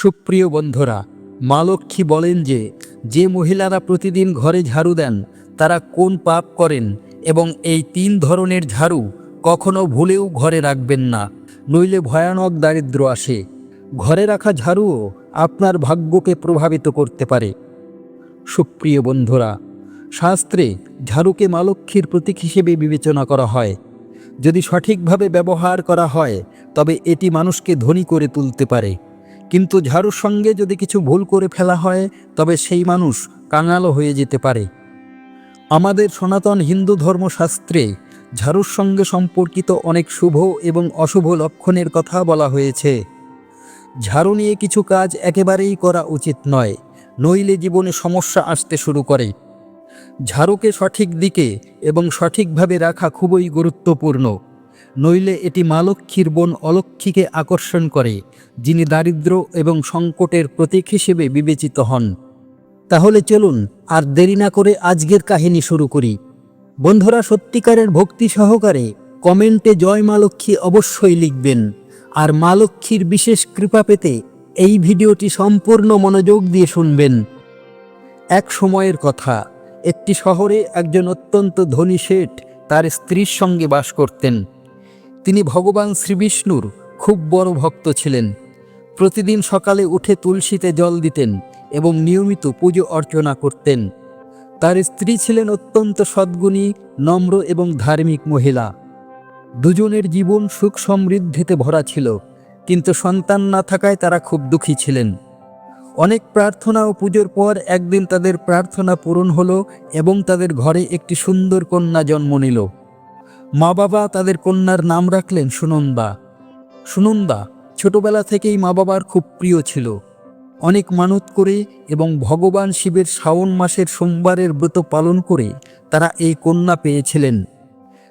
সুপ্রিয় বন্ধুরা, মা লক্ষ্মী বলেন যে যে মহিলারা প্রতিদিন ঘরে ঝাড়ু দেন, তারা কোন পাপ করেন এবং এই তিন ধরনের ঝাড়ু কখনো ভুলেও ঘরে রাখবেন না। নইলে ভয়ানক দারিদ্র আসে। ঘরে রাখা ঝাড়ুও আপনার ভাগ্যকে প্রভাবিত করতে পারে। সুপ্রিয় বন্ধুরা, শাস্ত্রে ঝাড়ুকে মা লক্ষ্মীর প্রতীক হিসেবে বিবেচনা করা হয়। যদি সঠিকভাবে ব্যবহার করা হয়, তবে এটি মানুষকে ধনী করে তুলতে পারে। কিন্তু ঝাড়ুর সঙ্গে যদি কিছু ভুল করে ফেলা হয়, তবে সেই মানুষ কাঙালও হয়ে যেতে পারে। আমাদের সনাতন হিন্দু ধর্মশাস্ত্রে ঝাড়ুর সঙ্গে সম্পর্কিত অনেক শুভ এবং অশুভ লক্ষণের কথা বলা হয়েছে। ঝাড়ু নিয়ে কিছু কাজ একেবারেই করা উচিত নয়, নইলে জীবনে সমস্যা আসতে শুরু করে। ঝাড়ুকে সঠিক দিকে এবং সঠিকভাবে রাখা খুবই গুরুত্বপূর্ণ। নইলে এটি মা লক্ষ্মীর বোন অলক্ষ্মীকে আকর্ষণ করে, যিনি দারিদ্র এবং সংকটের প্রতীক হিসেবে বিবেচিত হন। তাহলে চলুন আর দেরি না করে আজকের কাহিনী শুরু করি। বন্ধুরা, সত্যিকারের ভক্তি সহকারে কমেন্টে জয় মা লক্ষ্মী অবশ্যই লিখবেন, আর মা লক্ষ্মীর বিশেষ কৃপা পেতে এই ভিডিওটি সম্পূর্ণ মনোযোগ দিয়ে শুনবেন। এক সময়ের কথা, একটি শহরে একজন অত্যন্ত ধনী শেঠ তার স্ত্রীর সঙ্গে বাস করতেন। তিনি ভগবান শ্রীবিষ্ণুর খুব বড় ভক্ত ছিলেন। প্রতিদিন সকালে উঠে তুলসীতে জল দিতেন এবং নিয়মিত পুজো অর্চনা করতেন। তার স্ত্রী ছিলেন অত্যন্ত সদ্গুণী, নম্র এবং ধার্মিক মহিলা। দুজনের জীবন সুখ সমৃদ্ধিতে ভরা ছিল, কিন্তু সন্তান না থাকায় তারা খুব দুঃখী ছিলেন। অনেক প্রার্থনা ও পুজোর পর একদিন তাদের প্রার্থনা পূরণ হলো এবং তাদের ঘরে একটি সুন্দর কন্যা জন্ম নিল। মা বাবা তাদের কন্যার নাম রাখলেন সুনন্দা। সুনন্দা ছোটবেলা থেকেই মা বাবার খুব প্রিয় ছিল। অনেক মানত করে এবং ভগবান শিবের শ্রাবণ মাসের সোমবারের ব্রত পালন করে তারা এই কন্যা পেয়েছিলেন।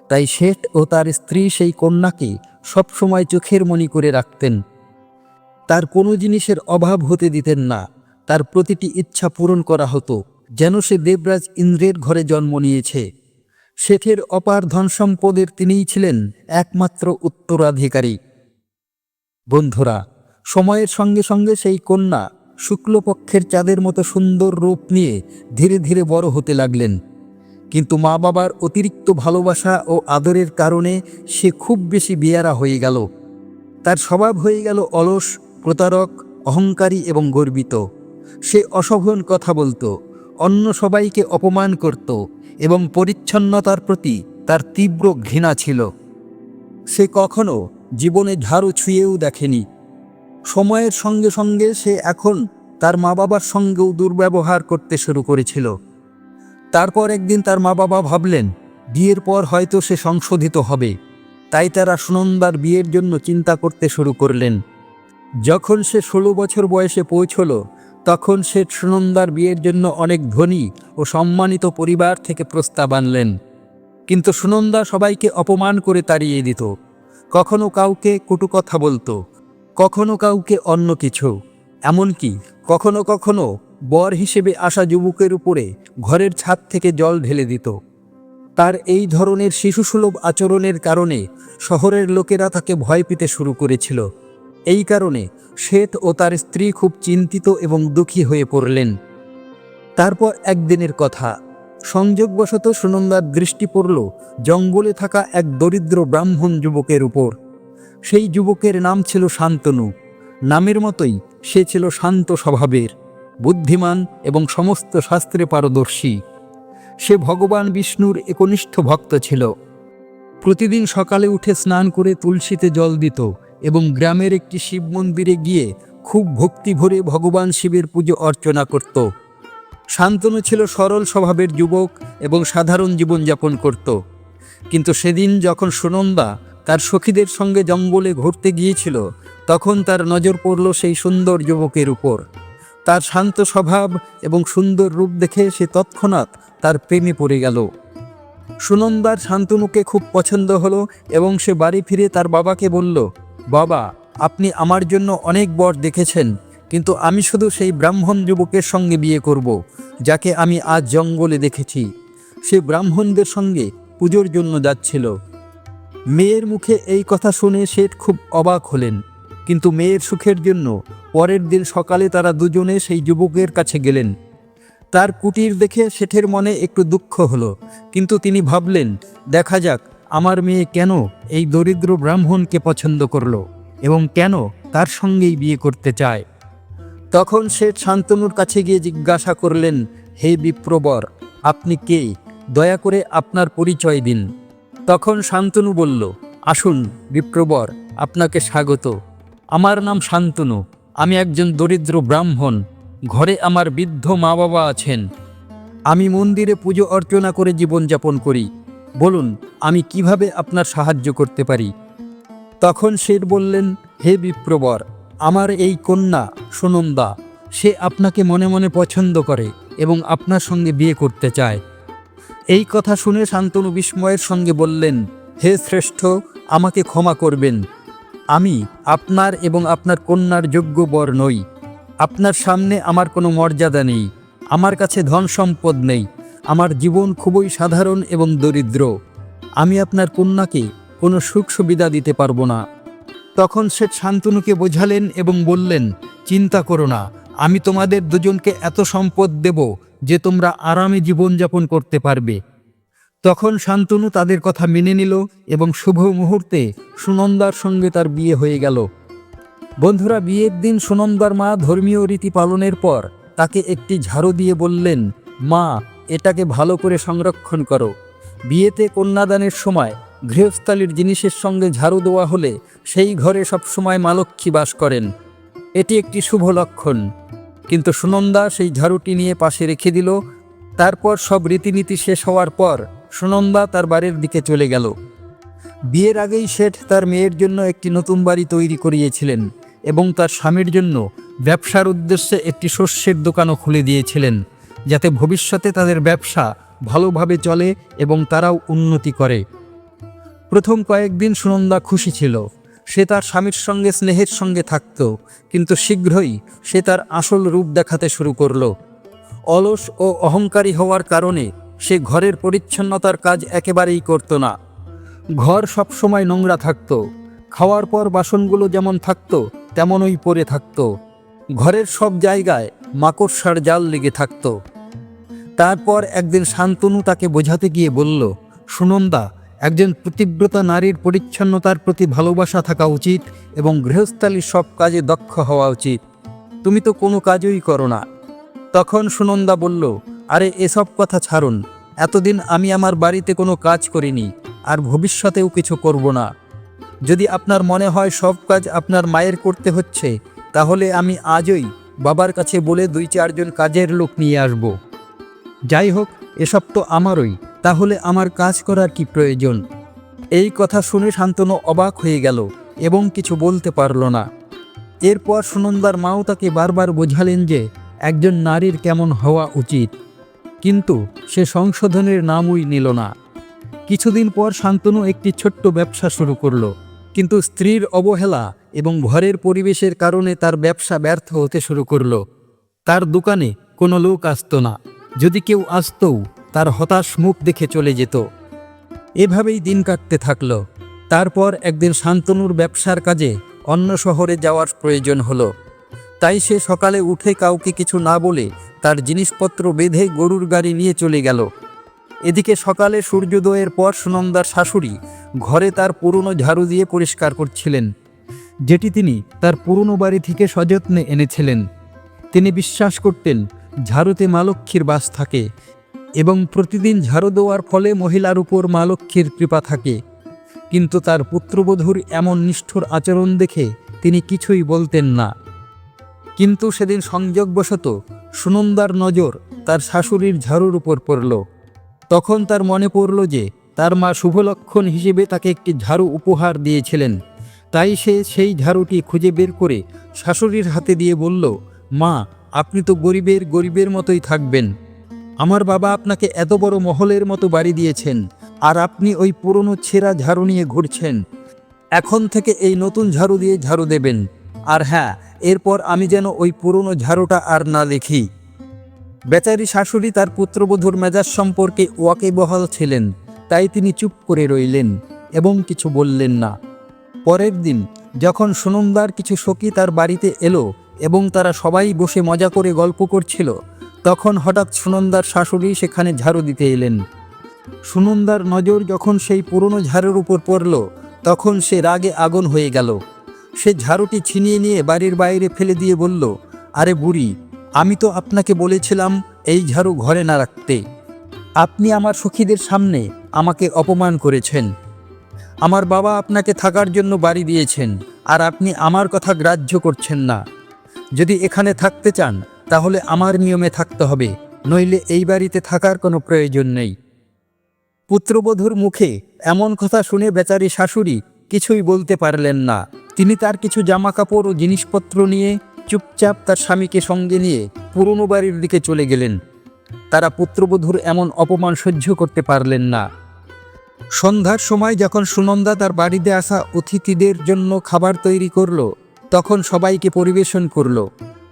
তাই শেঠ ও তার স্ত্রী সেই কন্যাকে সবসময় চোখের মনি করে রাখতেন। তার কোনো জিনিসের অভাব হতে দিতেন না। তার প্রতিটি ইচ্ছা পূরণ করা হতো। যেন সে দেবরাজ ইন্দ্রের ঘরে জন্ম নিয়েছে। শেঠের অপার ধন সম্পদের তিনিই ছিলেন একমাত্র উত্তরাধিকারী। বন্ধুরা, সময়ের সঙ্গে সঙ্গে সেই কন্যা শুক্লপক্ষের চাঁদের মতো সুন্দর রূপ নিয়ে ধীরে ধীরে বড় হতে লাগলেন। কিন্তু মা বাবার অতিরিক্ত ভালোবাসা ও আদরের কারণে সে খুব বেশি বিয়ারা হয়ে গেল। তার স্বভাব হয়ে গেল অলস, প্রতারক, অহংকারী এবং গর্বিত। সে অশোভন কথা বলতো, অন্য সবাইকে অপমান করত এবং পরিচ্ছন্নতার প্রতি তার তীব্র ঘৃণা ছিল। সে কখনো জীবনে ঝাড়ু ছুঁয়েও দেখেনি। সময়ের সঙ্গে সঙ্গে সে এখন তার মা বাবার সঙ্গেও দুর্ব্যবহার করতে শুরু করেছিল। তারপর একদিন তার মা বাবা ভাবলেন, বিয়ের পর হয়তো সে সংশোধিত হবে। তাই তারা সুনন্দার বিয়ের জন্য চিন্তা করতে শুরু করলেন। যখন সে ষোলো বছর বয়সে পৌঁছল তখন সে সুনন্দার বিয়ের জন্য অনেক ধনী ও সম্মানিত পরিবার থেকে প্রস্তাব আনলেন। কিন্তু সুনন্দা সবাইকে অপমান করে তাড়িয়ে দিত। কখনো কাউকে কটু কথা বলতো, কখনো কাউকে অন্য কিছু। এমনকি কখনো কখনো বর হিসেবে আসা যুবকের উপরে ঘরের ছাদ থেকে জল ঢেলে দিত। তার এই ধরনের শিশুসুলভ আচরণের কারণে শহরের লোকেরা তাকে ভয় পেতে শুরু করেছিল। এই কারণে শ্বেত ও তার স্ত্রী খুব চিন্তিত এবং দুঃখী হয়ে পড়লেন। তারপর একদিনের কথা, সংযোগবশত সুনন্দার দৃষ্টি পড়ল জঙ্গলে থাকা এক দরিদ্র ব্রাহ্মণ যুবকের উপর। সেই যুবকের নাম ছিল শান্তনু। নামের মতোই সে ছিল শান্ত স্বভাবের, বুদ্ধিমান এবং সমস্ত শাস্ত্রে পারদর্শী। সে ভগবান বিষ্ণুর একনিষ্ঠ ভক্ত ছিল। প্রতিদিন সকালে উঠে স্নান করে তুলসীতে জল দিত এবং গ্রামের একটি শিব মন্দিরে গিয়ে খুব ভক্তি ভরে ভগবান শিবের পুজো অর্চনা করত। শান্তনু ছিল সরল স্বভাবের যুবক এবং সাধারণ জীবনযাপন করত। কিন্তু সেদিন যখন সুনন্দা তার সখীদের সঙ্গে জঙ্গলে ঘুরতে গিয়েছিল, তখন তার নজর পড়ল সেই সুন্দর যুবকের উপর। তার শান্ত স্বভাব এবং সুন্দর রূপ দেখে সে তৎক্ষণাৎ তার প্রেমে পড়ে গেল। সুনন্দার শান্তনুকে খুব পছন্দ হলো এবং সে বাড়ি ফিরে তার বাবাকে বলল বাবা, আপনি আমার জন্য অনেক বর দেখেছেন, কিন্তু আমি শুধু সেই ব্রাহ্মণ যুবকের সঙ্গে বিয়ে করব, যাকে আমি আজ জঙ্গলে দেখেছি। সে ব্রাহ্মণদের সঙ্গে পুজোর জন্য যাচ্ছিল। মেয়ের মুখে এই কথা শুনে শেঠ খুব অবাক হলেন, কিন্তু মেয়ের সুখের জন্য পরের দিন সকালে তারা দুজনে সেই যুবকের কাছে গেলেন। তার কুটির দেখে শেঠের মনে একটু দুঃখ হলো, কিন্তু তিনি ভাবলেন, দেখা যাক আমার মেয়ে কেন এই দরিদ্র ব্রাহ্মণকে পছন্দ করল এবং কেন তার সঙ্গেই বিয়ে করতে চায়? তখন সে শান্তনুর কাছে গিয়ে জিজ্ঞাসা করলেন, হে বিপ্রবর, আপনি কে? দয়া করে আপনার পরিচয় দিন। তখন শান্তনু বলল, আসুন বিপ্রবর, আপনাকে স্বাগত। আমার নাম শান্তনু, আমি একজন দরিদ্র ব্রাহ্মণ, ঘরে আমার বৃদ্ধ মা বাবা আছেন। আমি মন্দিরে পুজো অর্চনা করে জীবনযাপন করি। বলুন, আমি কীভাবে আপনার সাহায্য করতে পারি? তখন শেঠ বললেন, হে বিপ্রবর, আমার এই কন্যা সুনন্দা, সে আপনাকে মনে মনে পছন্দ করে এবং আপনার সঙ্গে বিয়ে করতে চায়। এই কথা শুনে শান্তনু বিস্ময়ের সঙ্গে বললেন, হে শ্রেষ্ঠ, আমাকে ক্ষমা করবেন। আমি আপনার এবং আপনার কন্যার যোগ্য বর নই। আপনার সামনে আমার কোনো মর্যাদা নেই। আমার কাছে ধন সম্পদ নেই। আমার জীবন খুবই সাধারণ এবং দরিদ্র। আমি আপনার কন্যাকে কোনো সুখ সুবিধা দিতে পারব না। তখন সে শান্তনুকে বোঝালেন এবং বললেন, চিন্তা করো না, আমি তোমাদের দুজনকে এত সম্পদ দেব যে তোমরা আরামে জীবনযাপন করতে পারবে। তখন শান্তনু তাদের কথা মেনে নিল এবং শুভ মুহূর্তে সুনন্দার সঙ্গে তার বিয়ে হয়ে গেল। বন্ধুরা, বিয়ের দিন সুনন্দার মা ধর্মীয় রীতি পালনের পর তাকে একটি ঝাড়ু দিয়ে বললেন, মা এটাকে ভালো করে সংরক্ষণ করো। বিয়েতে কন্যাদানের সময় গৃহস্থালির জিনিসের সঙ্গে ঝাড়ু দেওয়া হলে সেই ঘরে সবসময় মালক্ষী বাস করেন। এটি একটি শুভ লক্ষণ। কিন্তু সুনন্দা সেই ঝাড়ুটি নিয়ে পাশে রেখে দিল। তারপর সব রীতিনীতি শেষ হওয়ার পর সুনন্দা তার বাড়ির দিকে চলে গেল। বিয়ের আগেই শেঠ তার মেয়ের জন্য একটি নতুন বাড়ি তৈরি করিয়েছিলেন এবং তার স্বামীর জন্য ব্যবসার উদ্দেশ্যে একটি শস্যের দোকানও খুলে দিয়েছিলেন। যাতে ভবিষ্যতে তাদের ব্যবসা ভালোভাবে চলে এবং তারাও উন্নতি করে। প্রথম কয়েকদিন সুনন্দা খুশি ছিল। সে তার স্বামীর সঙ্গে, স্নেহের সঙ্গে থাকত, কিন্তু শীঘ্রই সে তার আসল রূপ দেখাতে শুরু করল। অলস ও অহংকারী হওয়ার কারণে সে ঘরের পরিচ্ছন্নতার কাজ একেবারেই করত না। ঘর সবসময় নোংরা থাকতো। খাওয়ার পর বাসনগুলো যেমন থাকতো, তেমনই পড়ে থাকতো। ঘরের সব জায়গায় মাকড়সার জাল লেগে থাকত। তারপর একদিন শান্তনু তাকে বোঝাতে গিয়ে বলল, সুনন্দা, একজন প্রতিব্রতা নারীর পরিচ্ছন্নতার প্রতি ভালোবাসা থাকা উচিত এবং গৃহস্থালীর সব কাজে দক্ষ হওয়া উচিত। তুমি তো কোনো কাজই করো না। তখন সুনন্দা বলল, আরে, এসব কথা ছাড়ুন। এতদিন আমি আমার বাড়িতে কোনো কাজ করিনি, আর ভবিষ্যতেও কিছু করব না। যদি আপনার মনে হয় সব কাজ আপনার মায়ের করতে হচ্ছে, তাহলে আমি আজই বাবার কাছে বলে দুই চারজন কাজের লোক নিয়ে আসব। যাই হোক, এসব তো আমারই, তাহলে আমার কাজ করার কি প্রয়োজন? এই কথা শুনে শান্তনু অবাক হয়ে গেল এবং কিছু বলতে পারল না। এরপর সুনন্দার মাও তাকে বারবার বোঝালেন যে একজন নারীর কেমন হওয়া উচিত। কিন্তু সে সংশোধনের নামই নিল না। কিছুদিন পর শান্তনু একটি ছোট্ট ব্যবসা শুরু করল। কিন্তু স্ত্রীর অবহেলা এবং ঘরের পরিবেশের কারণে তার ব্যবসা ব্যর্থ হতে শুরু করল। তার দোকানে কোনো লোক আসতো না। যদি কেউ আসতও, তার হতাশ মুখ দেখে চলে যেত। এভাবেই দিন কাটতে থাকল। তারপর একদিন শান্তনুর ব্যবসার কাজে অন্য শহরে যাওয়ার প্রয়োজন হলো। তাই সে সকালে উঠে কাউকে কিছু না বলে তার জিনিসপত্র বেঁধে গরুর গাড়ি নিয়ে চলে গেল। এদিকে সকালে সূর্যোদয়ের পর সুনন্দার শাশুড়ি ঘরে তার পুরনো ঝাড়ু দিয়ে পরিষ্কার করছিলেন, যেটি তিনি তার পুরনো বাড়ি থেকে সযত্নে এনেছিলেন। তিনি বিশ্বাস করতেন, ঝাড়ুতে মা লক্ষ্মীর বাস থাকে এবং প্রতিদিন ঝাড়ু দেওয়ার ফলে মহিলার উপর মা লক্ষ্মীর কৃপা থাকে। কিন্তু তার পুত্রবধূর এমন নিষ্ঠুর আচরণ দেখে তিনি কিছুই বলতেন না। কিন্তু সেদিন সংযোগবশত সুনন্দার নজর তার শাশুড়ির ঝাড়ুর উপর পড়ল। তখন তার মনে পড়ল যে, তার মা শুভলক্ষণ হিসেবে তাকে একটি ঝাড়ু উপহার দিয়েছিলেন। তাই সে সেই ঝাড়ুটি খুঁজে বের করে শাশুড়ির হাতে দিয়ে বলল, মা, আপনি তো গরিবের গরিবের মতোই থাকবেন। আমার বাবা আপনাকে এত বড় মহলের মতো বাড়ি দিয়েছেন, আর আপনি ওই পুরনো ছেঁড়া ঝাড়ু নিয়ে ঘুরছেন। এখন থেকে এই নতুন ঝাড়ু দিয়ে ঝাড়ু দেবেন। আর হ্যাঁ এরপর আমি যেন ওই পুরনো ঝাড়ুটা আর না দেখি। বেচারি শাশুড়ি তার পুত্রবধূর মেজাজ সম্পর্কে ওয়াকেবহাল ছিলেন, তাই তিনি চুপ করে রইলেন এবং কিছু বললেন না। পরের দিন যখন সুনন্দার কিছু সখী তার বাড়িতে এলো এবং তারা সবাই বসে মজা করে গল্প করছিল, তখন হঠাৎ সুনন্দার শাশুড়ি সেখানে ঝাড়ু দিতে এলেন। সুনন্দার নজর যখন সেই পুরনো ঝাড়ুর উপর পড়ল, তখন সে রাগে আগুন হয়ে গেল। সে ঝাড়ুটি ছিনিয়ে নিয়ে বাড়ির বাইরে ফেলে দিয়ে বলল, আরে বুড়ি আমি তো আপনাকে বলেছিলাম, এই ঝাড়ু ঘরে না রাখতে। আপনি আমার সখীদের সামনে আমাকে অপমান করেছেন। আমার বাবা আপনাকে থাকার জন্য বাড়ি দিয়েছেন, আর আপনি আমার কথা গ্রাহ্য করছেন না। যদি এখানে থাকতে চান, তাহলে আমার নিয়মে থাকতে হবে, নইলে এই বাড়িতে থাকার কোনো প্রয়োজন নেই। পুত্রবধূর মুখে এমন কথা শুনে বেচারি শাশুড়ি কিছুই বলতে পারলেন না। তিনি তার কিছু জামা কাপড় ও জিনিসপত্র নিয়ে চুপচাপ তার স্বামীকে সঙ্গে নিয়ে পুরনো বাড়ির দিকে চলে গেলেন। তারা পুত্রবধূর এমন অপমান সহ্য করতে পারলেন না। সন্ধ্যার সময় যখন সুনন্দা তার বাড়িতে আসা অতিথিদের জন্য খাবার তৈরি করল, তখন সবাইকে পরিবেশন করল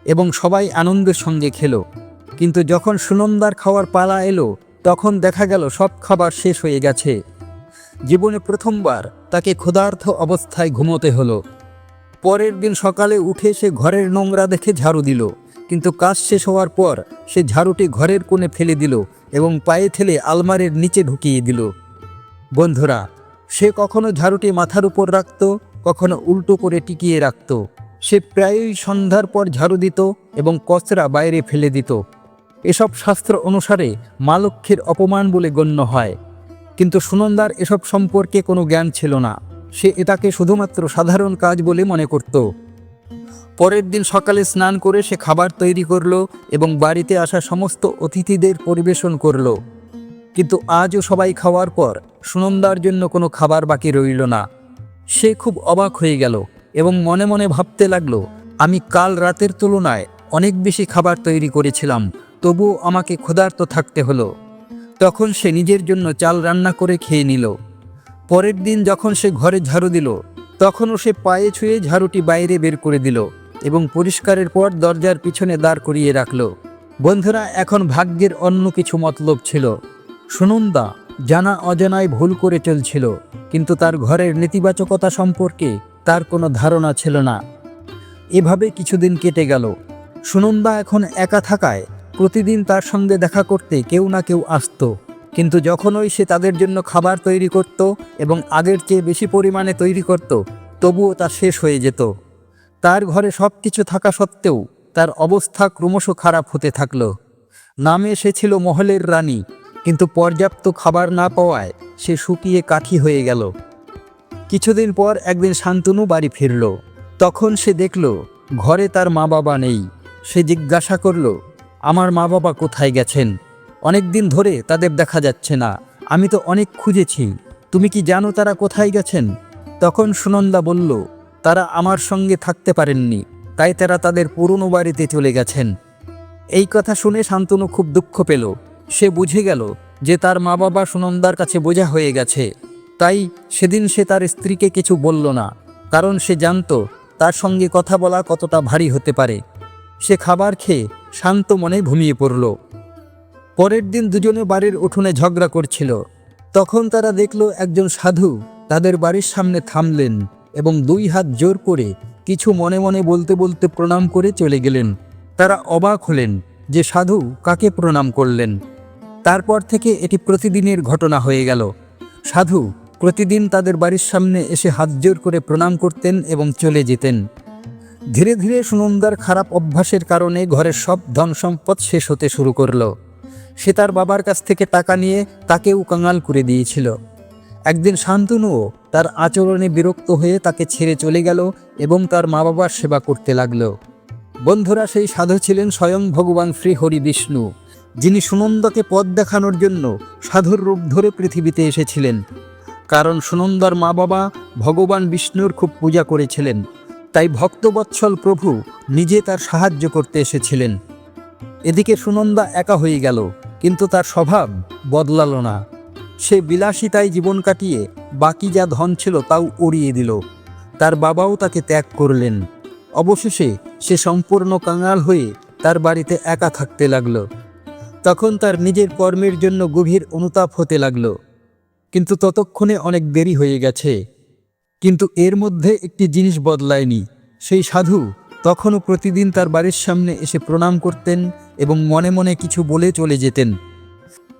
এবং সবাই আনন্দের সঙ্গে খেল। কিন্তু যখন সুনন্দার খাওয়ার পালা এলো, তখন দেখা গেল সব খাবার শেষ হয়ে গেছে। জীবনে প্রথমবার তাকে ক্ষুধার্থ অবস্থায় ঘুমোতে হলো। পরের দিন সকালে উঠে সে ঘরের নোংরা দেখে ঝাড়ু দিল। কিন্তু কাজ শেষ হওয়ার পর সে ঝাড়ুটি ঘরের কোণে ফেলে দিল এবং পায়ে ঠেলে আলমারির নিচে ঢুকিয়ে দিল। বন্ধুরা, সে কখনো ঝাড়ুটি মাথার উপর রাখত, কখনো উল্টো করে টিকিয়ে রাখত। সে প্রায়ই সন্ধ্যার পর ঝাড়ু দিত এবং কচরা বাইরে ফেলে দিত। এসব শাস্ত্র অনুসারে মা লক্ষ্মীর অপমান বলে গণ্য হয়। কিন্তু সুনন্দার এসব সম্পর্কে কোনো জ্ঞান ছিল না। সে এটাকে শুধুমাত্র সাধারণ কাজ বলে মনে করত। পরের দিন সকালে স্নান করে সে খাবার তৈরি করল এবং বাড়িতে আসা সমস্ত অতিথিদের পরিবেশন করল। কিন্তু আজও সবাই খাওয়ার পর সুনন্দার জন্য কোনো খাবার বাকি রইল না। সে খুব অবাক হয়ে গেল এবং মনে মনে ভাবতে লাগল, আমি কাল রাতের তুলনায় অনেক বেশি খাবার তৈরি করেছিলাম, তবুও আমাকে ক্ষুধার্ত থাকতে হলো। তখন সে নিজের জন্য চাল রান্না করে খেয়ে নিল। পরের দিন যখন সে ঘরে ঝাড়ু দিল, তখনও সে পায়ে ছুঁয়ে ঝাড়ুটি বাইরে বের করে দিল এবং পরিষ্কারের পর দরজার পিছনে দাঁড় করিয়ে রাখল। বন্ধুরা, এখন ভাগ্যের অন্য কিছু মতলব ছিল। সুনন্দা জানা অজানায় ভুল করে চলছিল, কিন্তু তার ঘরের নেতিবাচকতা সম্পর্কে তার কোনো ধারণা ছিল না। এভাবে কিছুদিন কেটে গেল। সুনন্দা এখন একা থাকায় প্রতিদিন তার সঙ্গে দেখা করতে কেউ না কেউ আসতো। কিন্তু যখনই সে তাদের জন্য খাবার তৈরি করত এবং আগের চেয়ে বেশি পরিমাণে তৈরি করত, তবুও তা শেষ হয়ে যেত। তার ঘরে সব কিছু থাকা সত্ত্বেও তার অবস্থা ক্রমশ খারাপ হতে থাকল। নামে সে ছিল মহলের রানী, কিন্তু পর্যাপ্ত খাবার না পাওয়ায় সে শুকিয়ে কাঠি হয়ে গেল। কিছুদিন পর একদিন শান্তনু বাড়ি ফিরল। তখন সে দেখল, ঘরে তার মা বাবা নেই। সে জিজ্ঞাসা করল, আমার মা বাবা কোথায় গেছেন? অনেক দিন ধরে তাদের দেখা যাচ্ছে না। আমি তো অনেক খুঁজেছি। তুমি কি জানো তারা কোথায় গেছেন? তখন সুনন্দা বলল, তারা আমার সঙ্গে থাকতে পারেননি, তাই তারা তাদের পুরনো বাড়িতে চলে গেছেন। এই কথা শুনে শান্তনু খুব দুঃখ পেল। সে বুঝে গেল যে তার মা বাবা সুনন্দার কাছে বোঝা হয়ে গেছে। তাই সেদিন সে তার স্ত্রীকে কিছু বলল না, কারণ সে জানতো তার সঙ্গে কথা বলা কতটা ভারী হতে পারে। সে খাবার খেয়ে শান্ত মনে ঘুমিয়ে পড়ল। পরের দিন দুজনে বাড়ির উঠোনে ঝগড়া করছিল। তখন তারা দেখল একজন সাধু তাদের বাড়ির সামনে থামলেন এবং দুই হাত জোর করে কিছু মনে মনে বলতে বলতে প্রণাম করে চলে গেলেন। তারা অবাক হলেন যে সাধু কাকে প্রণাম করলেন। তারপর থেকে এটি প্রতিদিনের ঘটনা হয়ে গেল। সাধু প্রতিদিন তাদের বাড়ির সামনে এসে হাত জোর করে প্রণাম করতেন এবং চলে যেতেন। ধীরে ধীরে সুনন্দার খারাপ অভ্যাসের কারণে ঘরের সব ধন সম্পদ শেষ হতে শুরু করল। সে তার বাবার কাছ থেকে টাকা নিয়ে তাকেও কাঙাল করে দিয়েছিল। একদিন শান্তনুও তার আচরণে বিরক্ত হয়ে তাকে ছেড়ে চলে গেল এবং তার মা বাবার সেবা করতে লাগল। বন্ধুরা, সেই সাধু ছিলেন স্বয়ং ভগবান শ্রী হরি বিষ্ণু, যিনি সুনন্দাকে পথ দেখানোর জন্য সাধুর রূপ ধরে পৃথিবীতে এসেছিলেন। কারণ সুনন্দার মা বাবা ভগবান বিষ্ণুর খুব পূজা করেছিলেন, তাই ভক্তবৎসল প্রভু নিজে তার সাহায্য করতে এসেছিলেন। এদিকে সুনন্দা একা হয়ে গেল, কিন্তু তার স্বভাব বদলাল না। সে বিলাসিতায় জীবন কাটিয়ে বাকি যা ধন ছিল তাও উড়িয়ে দিল। তার বাবাও তাকে ত্যাগ করলেন। অবশেষে সে সম্পূর্ণ কাঙাল হয়ে তার বাড়িতে একা থাকতে লাগল। তখন তার নিজের কর্মের জন্য গভীর অনুতাপ হতে লাগল। কিন্তু ততক্ষণে অনেক দেরি হয়ে গেছে। কিন্তু এর মধ্যে একটি জিনিস বদলায়নি, সেই সাধু তখনও প্রতিদিন তার বাড়ির সামনে এসে প্রণাম করতেন এবং মনে মনে কিছু বলে চলে যেতেন।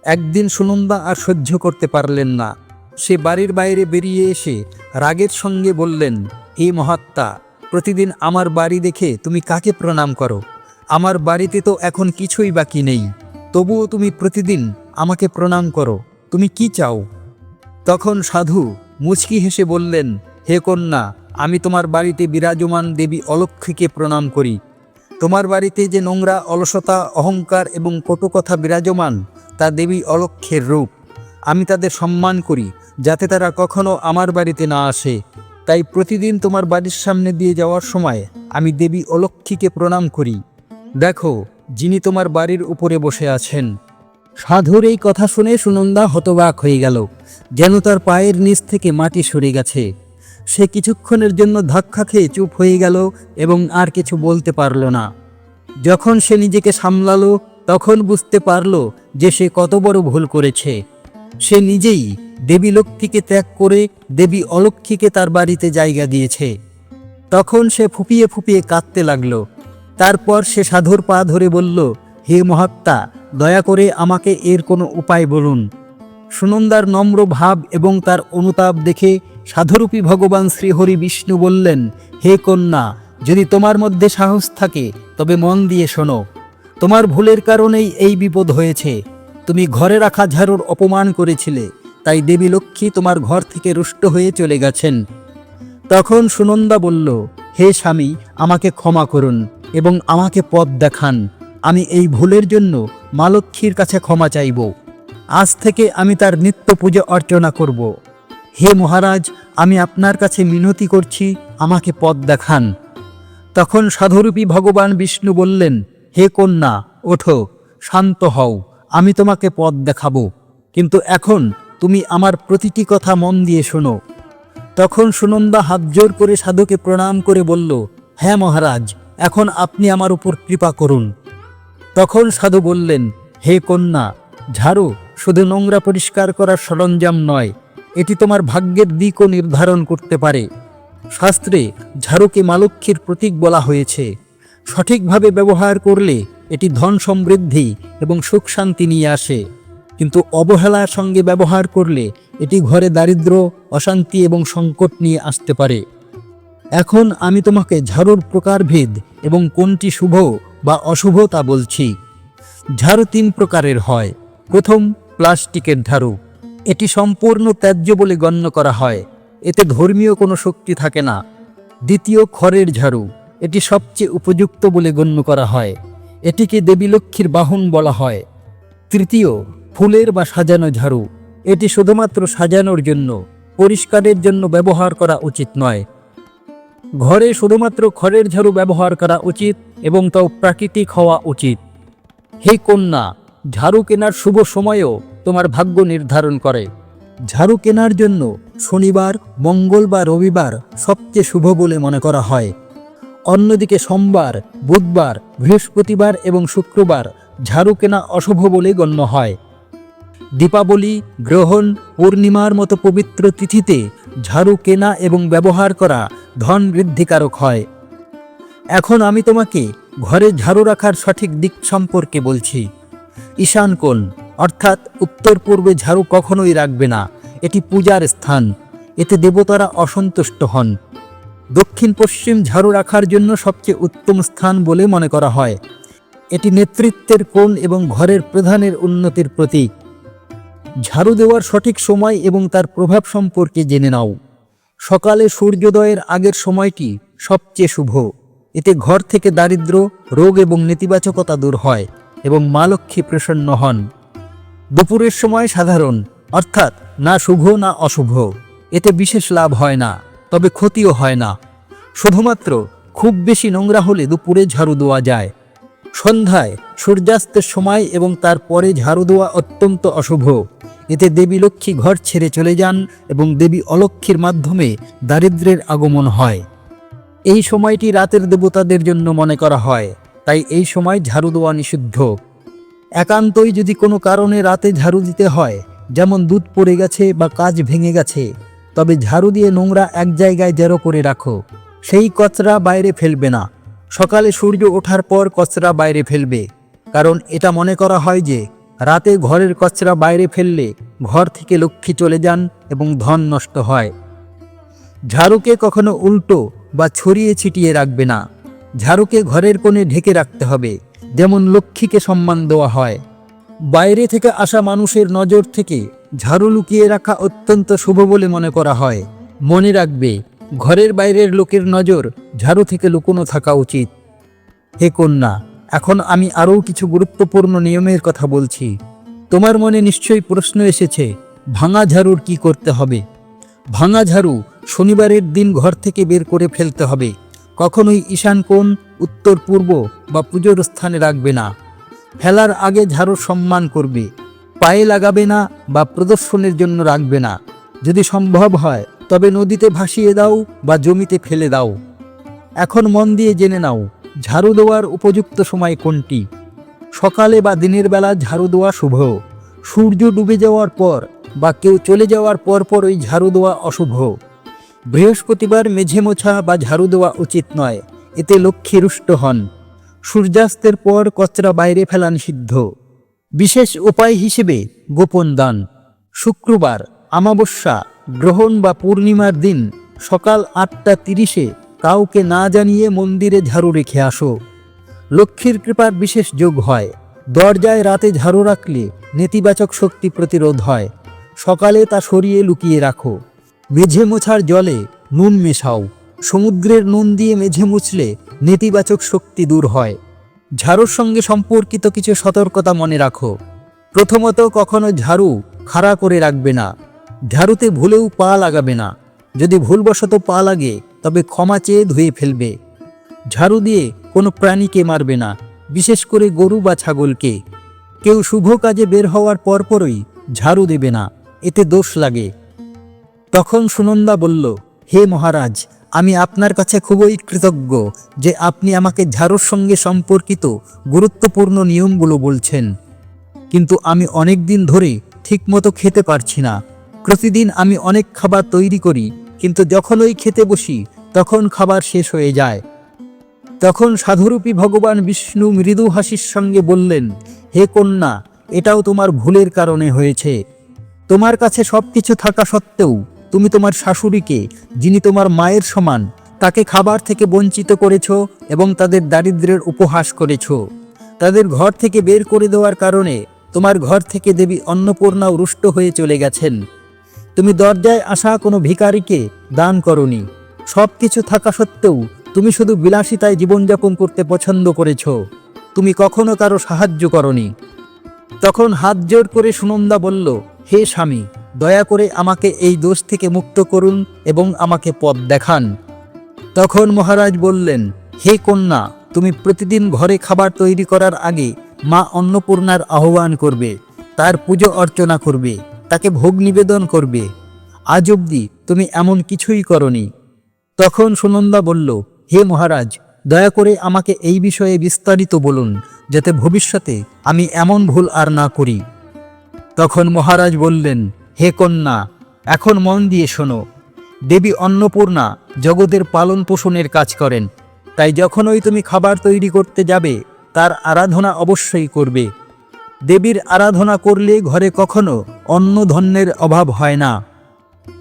একদিন সুনন্দা আর সহ্য করতে পারলেন না। সে বাড়ির বাইরে বেরিয়ে এসে রাগের সঙ্গে বললেন, হে মহাত্মা, প্রতিদিন আমার বাড়ি দেখে তুমি কাকে প্রণাম করো? আমার বাড়িতে তো এখন কিছুই বাকি নেই। তবুও তুমি প্রতিদিন আমাকে প্রণাম করো। তুমি কি চাও? তখন সাধু মুচকি হেসে বললেন, হে কন্যা আমি তোমার বাড়িতে বিরাজমান দেবী অলক্ষীকে প্রণাম করি। তোমার বাড়িতে যে নোংরা, অলসতা, অহংকার এবং কটুকথা বিরাজমান, তা দেবী অলক্ষের রূপ। আমি তাদের সম্মান করি, যাতে তারা কখনো আমার বাড়িতে না আসে। তাই প্রতিদিন তোমার বাড়ির সামনে দিয়ে যাওয়ার সময় আমি দেবী অলক্ষীকে প্রণাম করি। দেখো, যিনি তোমার বাড়ির উপরে বসে আছেন। সাধুর এই কথা শুনে সুনন্দা হতবাক হয়ে গেল, যেন তার পায়ের নিচ থেকে মাটি সরে গেছে। সে কিছুক্ষণের জন্য ধাক্কা খেয়ে চুপ হয়ে গেল এবং আর কিছু বলতে পারল না। যখন সে নিজেকে সামলালো, তখন বুঝতে পারল যে সে কত বড় ভুল করেছে। সে নিজেই দেবী লক্ষ্মীকে ত্যাগ করে দেবী অলক্ষ্মীকে তার বাড়িতে জায়গা দিয়েছে। তখন সে ফুপিয়ে ফুপিয়ে কাঁদতে লাগল। তারপর সে সাধুর পা ধরে বলল, হে মহাত্মা, দয়া করে আমাকে এর কোনো উপায় বলুন। সুনন্দার নম্র ভাব এবং তার অনুতাপ দেখে সাধুরূপী ভগবান শ্রীহরি বিষ্ণু বললেন, হে কন্যা, যদি তোমার মধ্যে সাহস থাকে, তবে মন দিয়ে শোনো। তোমার ভুলের কারণেই এই বিপদ হয়েছে। তুমি ঘরে রাখা ঝাড়ুর অপমান করেছিলে, তাই দেবী লক্ষ্মী তোমার ঘর থেকে রুষ্ট হয়ে চলে গেছেন। তখন সুনন্দা বলল, হে স্বামী, আমাকে ক্ষমা করুন এবং আমাকে পথ দেখান। আমি এই ভুলের জন্য মা লক্ষ্মীর কাছে ক্ষমা চাইব। আজ থেকে আমি তার নিত্য পুজো অর্চনা করব। হে মহারাজ, আমি আপনার কাছে মিনতি করছি, আমাকে পথ দেখান। তখন সাধুরূপী ভগবান বিষ্ণু বললেন, হে কন্যা, ওঠো, শান্ত হও, আমি তোমাকে পথ দেখাবো। কিন্তু এখন তুমি আমার প্রতিটি কথা মন দিয়ে শোনো। তখন সুনন্দা হাত জোর করে সাধুকে প্রণাম করে বলল হ্যাঁ মহারাজ, এখন আপনি আমার উপর কৃপা করুন। তখন সাধু বললেন, হে কন্যা, ঝাড়ু, শুধু নোংরা পরিষ্কার করার সরঞ্জাম নয় এটি তোমার ভাগ্যের দিকও নির্ধারণ করতে পারে। শাস্ত্রে ঝাড়ুকে মালক্ষীর প্রতীক বলা হয়েছে। সঠিকভাবে ব্যবহার করলে এটি ধন সমৃদ্ধি এবং সুখ শান্তি নিয়ে আসে। কিন্তু অবহেলার সঙ্গে ব্যবহার করলে এটি ঘরে দারিদ্র, অশান্তি এবং সংকট নিয়ে আসতে পারে। এখন আমি তোমাকে ঝাড়ুর প্রকারভেদ এবং কোনটি শুভ বা অশুভ তা বলছি। ঝাড়ু তিন প্রকারের হয়। প্রথম, প্লাস্টিকের ঝাড়ু। এটি সম্পূর্ণ ত্যায্য বলে গণ্য করা হয়। এতে ধর্মীয় কোনো শক্তি থাকে না। দ্বিতীয় খড়ের ঝাড়ু, এটি সবচেয়ে উপযুক্ত বলে গণ্য করা হয়। এটিকে দেবী লক্ষ্মীর বাহন বলা হয়। তৃতীয়, ফুলের বা সাজানো ঝাড়ু, এটি শুধুমাত্র সাজানোর জন্য, পরিষ্কারের জন্য ব্যবহার করা উচিত নয়। ঘরে শুধুমাত্র খড়ের ঝাড়ু ব্যবহার করা উচিত এবং তাও প্রাকৃতিক হওয়া উচিত। হে কন্যা, ঝাড়ু কেনার শুভ সময়ও তোমার ভাগ্য নির্ধারণ করে। ঝাড়ু কেনার জন্য শনিবার, মঙ্গল বা রবিবার সবচেয়ে শুভ বলে মনে করা হয়। অন্যদিকে সোমবার, বুধবার, বৃহস্পতিবার এবং শুক্রবার ঝাড়ু কেনা অশুভ বলে গণ্য হয়। দীপাবলি, গ্রহণ, পূর্ণিমার মতো পবিত্র তিথিতে ঝাড়ু কেনা এবং ব্যবহার করা ধন বৃদ্ধিকারক হয়। এখন আমি তোমাকে ঘরে ঝাড়ু রাখার সঠিক দিক সম্পর্কে বলছি। ঈশান কোণ। অর্থাৎ উত্তর পূর্বে ঝাড়ু কখনোই রাখবে না, এটি পূজার স্থান। এতে দেবতারা অসন্তুষ্ট হন। দক্ষিণ পশ্চিম ঝাড়ু রাখার জন্য সবচেয়ে উত্তম স্থান বলে মনে করা হয়। এটি নেতৃত্বের কোণ এবং ঘরের প্রধানের উন্নতির প্রতীক। ঝাড়ু দেওয়ার সঠিক সময় এবং তার প্রভাব সম্পর্কে জেনে নাও। সকালে সূর্যোদয়ের আগের সময়টি সবচেয়ে শুভ। এতে ঘর থেকে দারিদ্র রোগ এবং নেতিবাচকতা দূর হয় এবং মা লক্ষ্মী প্রসন্ন হন। দুপুরের সময় সাধারণ, অর্থাৎ না শুভ, না অশুভ। এতে বিশেষ লাভ হয় না, তবে ক্ষতিও হয় না। শুধুমাত্র খুব বেশি নোংরা হলে দুপুরে ঝাড়ু দেওয়া যায়। সন্ধ্যায় সূর্যাস্তের সময় এবং তারপরে ঝাড়ু দেওয়া অত্যন্ত অশুভ। এতে দেবী লক্ষ্মী ঘর ছেড়ে চলে যান এবং দেবী অলক্ষ্মীর মাধ্যমে দারিদ্র্যের আগমন হয়। এই সময়টি রাতের দেবতাদের জন্য মনে করা হয়, তাই এই সময় ঝাড়ু দেওয়া নিষিদ্ধ। একান্তই যদি কোনো কারণে রাতে ঝাড়ু দিতে হয়, যেমন দুধ পড়ে গেছে বা কাজ ভেঙে গেছে, তবে ঝাড়ু দিয়ে নোংরা এক জায়গায় জেরো করে রাখো। সেই কচরা বাইরে ফেলবে না। সকালে সূর্য ওঠার পর কচরা বাইরে ফেলবে। কারণ এটা মনে করা হয় যে, রাতে ঘরের কচরা বাইরে ফেললে ঘর থেকে লক্ষ্মী চলে যান এবং ধন নষ্ট হয়। ঝাড়ুকে কখনো উল্টো বা ছড়িয়ে ছিটিয়ে রাখবে না। ঝাড়ুকে ঘরের কোণে ঢেকে রাখতে হবে। যেমন লক্ষ্মীকে সম্মান দেওয়া হয়, বাইরে থেকে আসা মানুষের নজর থেকে ঝাড়ু লুকিয়ে রাখা অত্যন্ত শুভ বলে মনে করা হয়। মনে রাখবে, ঘরের বাইরের লোকের নজর ঝাড়ু থেকে লুকোনো থাকা উচিত। হে কন্যা, এখন আমি আরও কিছু গুরুত্বপূর্ণ নিয়মের কথা বলছি। তোমার মনে নিশ্চয়ই প্রশ্ন এসেছে, ভাঙা ঝাড়ুর কি করতে হবে? ভাঙা ঝাড়ু শনিবারের দিন ঘর থেকে বের করে ফেলতে হবে। কখনোই ঈশান কোণ উত্তর পূর্ব বা পুজোর স্থানে রাখবে না। ফেলার আগে ঝাড়ু সম্মান করবে, পায়ে লাগাবে না বা প্রদর্শনের জন্য রাখবে না। যদি সম্ভব হয়, তবে নদীতে ভাসিয়ে দাও বা জমিতে ফেলে দাও। এখন মন দিয়ে জেনে নাও, ঝাড়ু দেওয়ার উপযুক্ত সময় কোনটি? সকালে বা দিনের বেলা ঝাড়ু দেওয়া শুভ। সূর্য ডুবে যাওয়ার পর বা কেউ চলে যাওয়ার পর পর ওই ঝাড়ু দেওয়া অশুভ। বৃহস্পতিবার মেঝে মোছা বা ঝাড়ু দেওয়া উচিত নয়। এতে লক্ষ্মী রুষ্ট হন। সূর্যাস্তের পর কচরা বাইরে ফেলা নিষিদ্ধ বিশেষ উপায় হিসেবে গোপন দান। শুক্রবার আমাবস্যা গ্রহণ বা পূর্ণিমার দিন সকাল আটটা তিরিশে কাউকে না জানিয়ে মন্দিরে ঝাড়ু রেখে আসো। লক্ষ্মীর কৃপার বিশেষ যোগ হয়। দরজায় রাতে ঝাড়ু রাখলে নেতিবাচক শক্তি প্রতিরোধ হয়। সকালে তা সরিয়ে লুকিয়ে রাখো। মেঝে মোছার জলে নুন মেশাও। সমুদ্রের নুন দিয়ে মেঝে মুছলে নেতিবাচক শক্তি দূর হয়। ঝাড়ুর সঙ্গে সম্পর্কিত কিছু সতর্কতা মনে রাখো। প্রথমত, কখনো ঝাড়ু খাড়া করে রাখবে না। ঝাড়ুতে ভুলেও পা লাগাবে না। যদি ভুলবশত পা লাগে, তবে ক্ষমা চেয়ে ধুয়ে ফেলবে। ঝাড়ু দিয়ে কোনো প্রাণীকে মারবে না, বিশেষ করে গরু বা ছাগলকে। কেউ শুভ কাজে বের হওয়ার পরপরই ঝাড়ু দেবে না, এতে দোষ লাগে। তখন সুনন্দা বলল, হে মহারাজ আমি আপনার কাছে খুবই কৃতজ্ঞ যে আপনি আমাকে ঝাড়ুর সঙ্গে সম্পর্কিত গুরুত্বপূর্ণ নিয়মগুলো বলছেন। কিন্তু আমি অনেক দিন ধরে ঠিকমতো খেতে পারছি না। প্রতিদিন আমি অনেক খাবার তৈরি করি, কিন্তু যখন ওই খেতে বসি, তখন খাবার শেষ হয়ে যায়। তখন সাধুরূপী ভগবান বিষ্ণু মৃদু হাসির সঙ্গে বললেন, হে কন্যা, এটাও তোমার ভুলের কারণে হয়েছে। তোমার কাছে সব কিছু থাকা সত্ত্বেও তুমি তোমার শাশুড়িকে, যিনি তোমার মায়ের সমান, তাকে খাবার থেকে বঞ্চিত করেছ এবং তাদের দারিদ্র্যের উপহাস করেছ। তাদের ঘর থেকে বের করে দেওয়ার কারণে তোমার ঘর থেকে দেবী অন্নপূর্ণাও রুষ্ট হয়ে চলে গেছেন। তুমি দরজায় আসা কোনো ভিখারিকে দান করনি। সব কিছু থাকা সত্ত্বেও তুমি শুধু বিলাসিতায় জীবনযাপন করতে পছন্দ করেছ। তুমি কখনো কারও সাহায্য করনি। তখন হাত জোর করে সুনন্দা বলল হে স্বামী, দয়া করে আমাকে এই দোষ থেকে মুক্ত করুন এবং আমাকে পথ দেখান। তখন মহারাজ বললেন, হে কন্যা, তুমি প্রতিদিন ঘরে খাবার তৈরি করার আগে মা অন্নপূর্ণার আহ্বান করবে, তার পুজো অর্চনা করবে, তাকে ভোগ নিবেদন করবে। আজ অবধি তুমি এমন কিছুই করনি। তখন সুনন্দা বলল, হে মহারাজ, দয়া করে আমাকে এই বিষয়ে বিস্তারিত বলুন, যাতে ভবিষ্যতে আমি এমন ভুল আর না করি। তখন মহারাজ বললেন, হে কন্যা, এখন মন দিয়ে শোনো। দেবী অন্নপূর্ণা জগতের পালন পোষণের কাজ করেন। তাই যখনই তুমি খাবার তৈরি করতে যাবে, তার আরাধনা অবশ্যই করবে। দেবীর আরাধনা করলে ঘরে কখনো অন্ন ধন্যের অভাব হয় না।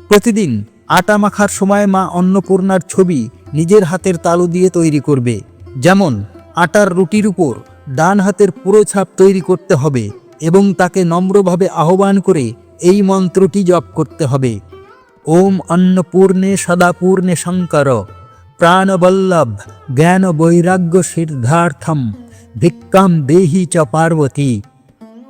প্রতিদিন আটা মাখার সময় মা অন্নপূর্ণার ছবি নিজের হাতের তালু দিয়ে তৈরি করবে। যেমন আটার রুটির উপর ডান হাতের পুরো ছাপ তৈরি করতে হবে। এবং তাকে নম্রভাবে আহ্বান করে এই মন্ত্রটি জপ করতে হবে। ওম অন্নপূর্ণে সদাপূর্ণে শঙ্কর, প্রাণবল্লভ জ্ঞান বৈরাগ্য সিদ্ধার্থম, ভিক্ষাম দেহি চ পার্বতী।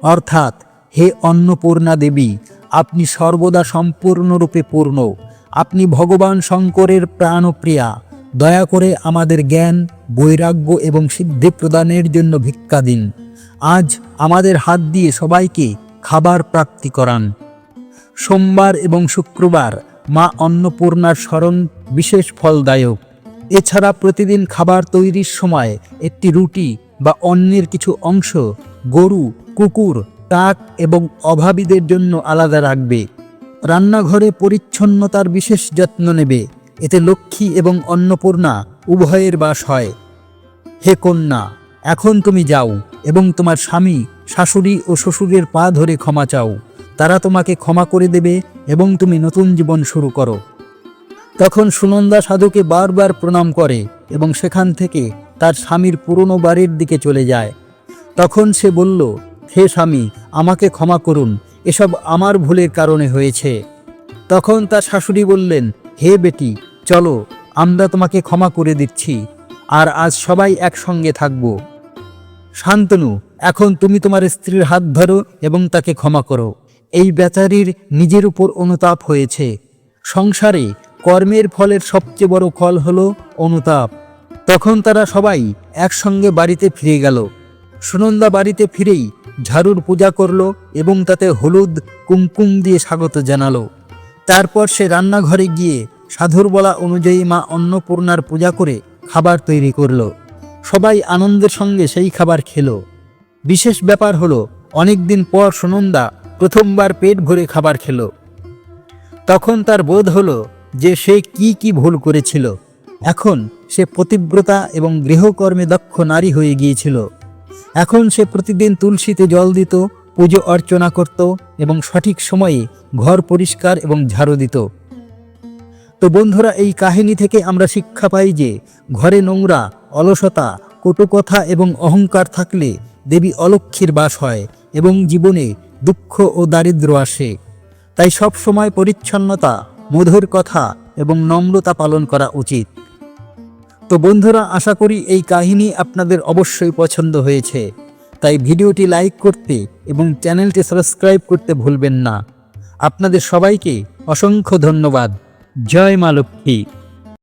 অর্থাৎ, হে অন্নপূর্ণা দেবী, আপনি সর্বদা সম্পূর্ণরূপে পূর্ণ। আপনি ভগবান শঙ্করের প্রাণপ্রিয়া। দয়া করে আমাদের জ্ঞান, বৈরাগ্য এবং সিদ্ধি প্রদানের জন্য ভিক্ষা দিন। আজ আমাদের হাত দিয়ে সবাইকে খাবার প্রাপ্তি করান। সোমবার এবং শুক্রবার মা অন্নপূর্ণার স্মরণ বিশেষ ফলদায়ক। এছাড়া প্রতিদিন খাবার তৈরির সময় একটি রুটি বা অন্যের কিছু অংশ গরু, কুকুর, কাক এবং অভাবীদের জন্য আলাদা রাখবে। রান্নাঘরে পরিচ্ছন্নতার বিশেষ যত্ন নেবে। এতে লক্ষ্মী এবং অন্নপূর্ণা উভয়ের বাস হয়। হে কন্যা এখন তুমি যাও এবং তোমার স্বামী, শাশুড়ি ও শ্বশুরের পা ধরে ক্ষমা চাও। তারা তোমাকে ক্ষমা করে দেবে এবং তুমি নতুন জীবন শুরু করো। তখন সুনন্দা সাধুকে বারবার প্রণাম করে এবং সেখান থেকে তার স্বামীর পুরনো বাড়ির দিকে চলে যায়। তখন সে বলল, হে স্বামী, আমাকে ক্ষমা করুন। এসব আমার ভুলের কারণে হয়েছে। তখন তার শাশুড়ি বললেন, হে বেটি, চলো, আমরা তোমাকে ক্ষমা করে দিচ্ছি। আর আজ সবাই একসঙ্গে থাকব। শান্তনু, এখন তুমি তোমার স্ত্রীর হাত ধরো এবং তাকে ক্ষমা করো। এই বেচারির নিজের উপর অনুতাপ হয়েছে। সংসারে কর্মের ফলের সবচেয়ে বড় ফল হলো অনুতাপ। তখন তারা সবাই একসঙ্গে বাড়িতে ফিরে গেল। সুনন্দা বাড়িতে ফিরেই ঝাড়ুর পূজা করল এবং তাতে হলুদ, কুমকুম দিয়ে স্বাগত জানালো। তারপর সে রান্নাঘরে গিয়ে সাধুর বলা অনুযায়ী মা অন্নপূর্ণার পূজা করে খাবার তৈরি করল। সবাই আনন্দের সঙ্গে সেই খাবার খেলো। বিশেষ ব্যাপার হলো, অনেকদিন পর সুনন্দা প্রথমবার পেট ভরে খাবার খেলো। তখন তার বোধ হলো যে সে কি কি ভুল করেছিল। এখন সে পতিব্রতা এবং গৃহকর্মে দক্ষ নারী হয়ে গিয়েছিল। এখন সে প্রতিদিন তুলসীতে জল দিত, পুজো অর্চনা করত এবং সঠিক সময়ে ঘর পরিষ্কার এবং ঝাড়ু দিত। তো বন্ধুরা, এই কাহিনী থেকে আমরা শিক্ষা পাই যে ঘরে নোংরা, অলসতা কটু কথা এবং অহংকার থাকলে দেবী অলক্ষীর বাস হয় এবং জীবনে দুঃখ ও দারিদ্র্য আসে। তাই সব সময় পরিচ্ছন্নতা, মধুর কথা এবং নম্রতা পালন করা উচিত। তো বন্ধুরা, আশা করি এই কাহিনী আপনাদের অবশ্যই পছন্দ হয়েছে। তাই ভিডিওটি লাইক করতে এবং চ্যানেলটি সাবস্ক্রাইব করতে ভুলবেন না। আপনাদের সবাইকে অসংখ্য ধন্যবাদ। জয় মা লক্ষ্মী।